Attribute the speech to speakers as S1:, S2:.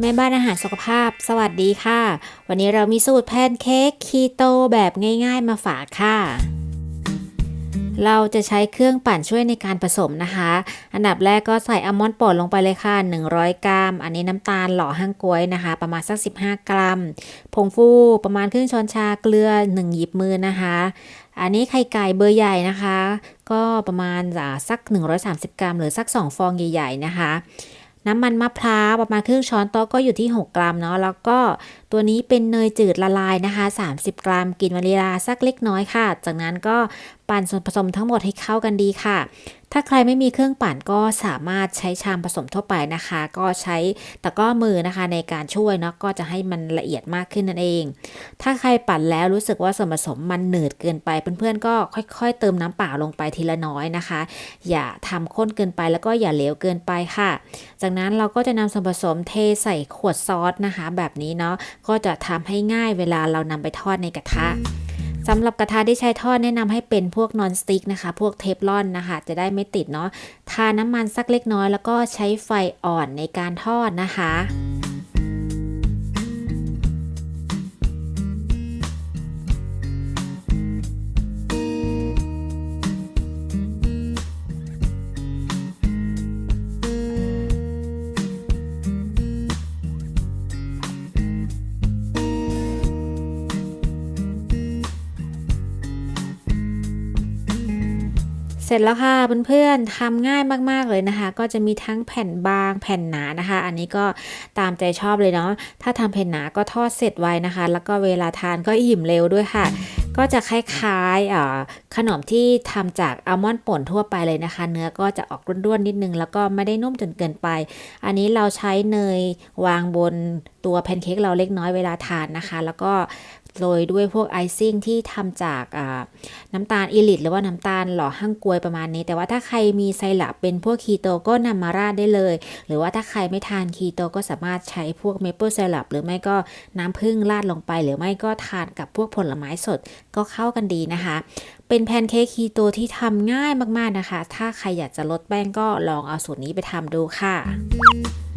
S1: แม่บ้านอาหารสุขภาพ สวัสดีค่ะ วันนี้เรามีสูตรแพนเค้กคีโตแบบง่ายๆมาฝากค่ะ เราจะใช้เครื่องปั่นช่วยในการผสมนะคะ อันดับแรกก็ใส่อัลมอนด์ป่นลงไปเลยค่ะ 100 กรัม อันนี้น้ำตาลหล่อห้างกล้วยนะคะ ประมาณสัก 15 กรัม ผงฟูประมาณครึ่งช้อนชาเกลือ 1 หยิบมือนะคะ อันนี้ไข่ไก่เบอร์ใหญ่นะคะ ก็ประมาณอ่าสัก 130 กรัม หรือสัก 2 ฟองใหญ่ ๆ นะคะ น้ำมันมะพร้าวประมาณครึ่งช้อนโต๊ะก็อยู่ที่ 6 กรัมเนาะแล้วก็ตัวนี้เป็นเนยจืดละลายนะคะ 30 กรัมกลิ่นวานิลาสักเล็กน้อยค่ะ จากนั้นก็ ปั่นส่วนผสมทั้งหมดให้เข้ากันดีค่ะ ถ้าใครไม่มีเครื่องปั่นก็สามารถใช้ชามผสมทั่วไปนะคะ ก็ใช้ตะก้อมือนะคะในการช่วยเนาะก็จะให้มันละเอียดมากขึ้นนั่นเอง ถ้าใครปั่นแล้วรู้สึกว่าส่วนผสมมันหนืดเกินไปเพื่อนๆก็ค่อย ๆ เติมน้ำเปล่าลงไปทีละน้อยนะคะ อย่าทำข้นเกินไปแล้วก็อย่าเหลวเกินไปค่ะ จากนั้นเราก็จะนำส่วนผสมเทใส่ขวดซอสนะคะ แบบนี้เนาะก็จะทำให้ง่ายเวลาเรานำไปทอดในกระทะ สำหรับกระทะที่ใช้ทอดแนะนำให้เป็นพวกนอนสติ๊กนะคะ พวกเทฟลอนนะคะ จะได้ไม่ติดเนาะ ทาน้ำมันสักเล็กน้อย แล้วก็ใช้ไฟอ่อนในการทอดนะคะ เสร็จแล้วค่ะเพื่อนๆทำง่ายมากๆเลยนะคะ ก็จะมีทั้งแผ่นบางแผ่นหนานะคะ อันนี้ก็ตามใจชอบเลยเนาะถ้าทำแผ่นหนาก็ทอดเสร็จไวนะคะ แล้วก็เวลาทานก็อิ่มเร็วด้วยค่ะ ก็จะคล้ายๆขนมที่ทำจากอัลมอนด์ป่นทั่วไปเลยนะคะ เนื้อก็จะออกร่วนๆนิดนึง แล้วก็ไม่ได้นุ่มจนเกินไป อันนี้เราใช้เนยวางบนตัวแพนเค้กเราเล็กน้อยเวลาทานนะคะ แล้วก็ โรยด้วยพวกไอซิ่งที่ทำจากน้ำตาลอิลิทหรือว่าน้ำตาลหล่อหั่งกลวยประมาณนี้ แต่ว่าถ้าใครมีไซรัปเป็นพวกคีโตก็นำมาราดได้เลย หรือว่าถ้าใครไม่ทานคีโตก็สามารถใช้พวกเมเปิลไซรัปหรือไม่ก็น้ำผึ้งราดลงไป หรือไม่ก็ทานกับพวกผลไม้สดก็เข้ากันดีนะคะ เป็นแพนเค้กคีโตที่ทำง่ายมากๆนะคะ ถ้าใครอยากจะลดแป้งก็ลองเอาสูตรนี้ไปทำดูค่ะ